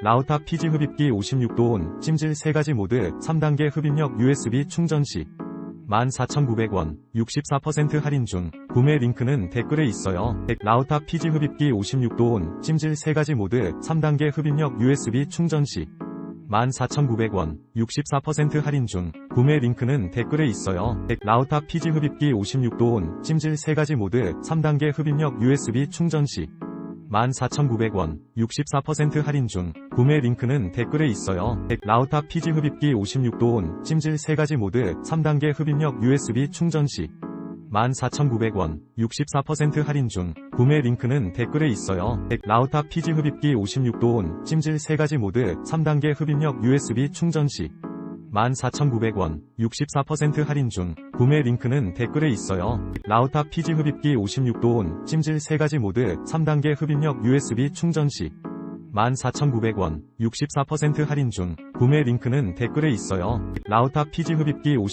라우탁 피지 흡입기 56도 온 찜질 3가지 모드 3단계 흡입력 USB 충전 시 14,900원 64% 할인 중 구매 링크는 댓글에 있어요. 라우탁 피지 흡입기 56도 온 찜질 3가지 모드 3단계 흡입력 USB 충전 시 14,900원 64% 할인 중 구매 링크는 댓글에 있어요. 라우탁 피지 흡입기 56도 온 찜질 3가지 모드 3단계 흡입력 USB 충전 시 14,900원 64% 할인 중 구매 링크는 댓글에 있어요. 라우탁 피지 흡입기 56도 온 찜질 3가지 모드 3단계 흡입력 USB 충전 시 14,900원 64% 할인 중 구매 링크는 댓글에 있어요. 라우탁 피지 흡입기 56도 온 찜질 3가지 모드 3단계 흡입력 USB 충전 시 14,900원 64% 할인 중 구매 링크는 댓글에 있어요. 라우탁 피지 흡입기 56도 온 찜질 3가지 모드 3단계 흡입력 USB 충전 시 14,900원 64% 할인 중 구매 링크는 댓글에 있어요. 라우탁 피지 흡입기 50